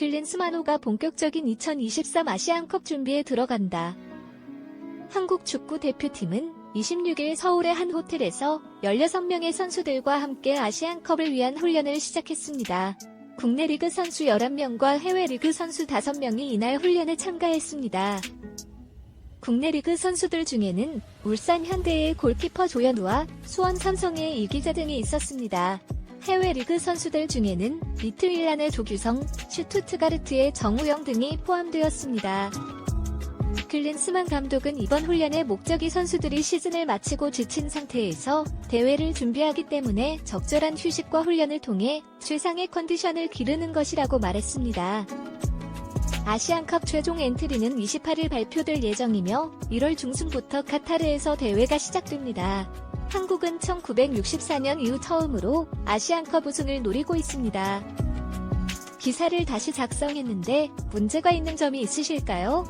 클린스만호가 본격적인 2023 아시안컵 준비에 들어간다. 한국 축구 대표팀은 26일 서울의 한 호텔에서 16명의 선수들과 함께 아시안컵을 위한 훈련을 시작했습니다. 국내 리그 선수 11명과 해외 리그 선수 5명이 이날 훈련에 참가했습니다. 국내 리그 선수들 중에는 울산 현대의 골키퍼 조현우와 수원 삼성의 이기자 등이 있었습니다. 해외 리그 선수들 중에는 미트윌란의 조규성, 슈투트가르트의 정우영 등이 포함되었습니다. 클린스만 감독은 이번 훈련의 목적이 선수들이 시즌을 마치고 지친 상태에서 대회를 준비하기 때문에 적절한 휴식과 훈련을 통해 최상의 컨디션을 기르는 것이라고 말했습니다. 아시안컵 최종 엔트리는 28일 발표될 예정이며 1월 중순부터 카타르에서 대회가 시작됩니다. 한국은 1964년 이후 처음으로 아시안컵 우승을 노리고 있습니다. 기사를 다시 작성했는데 문제가 있는 점이 있으실까요?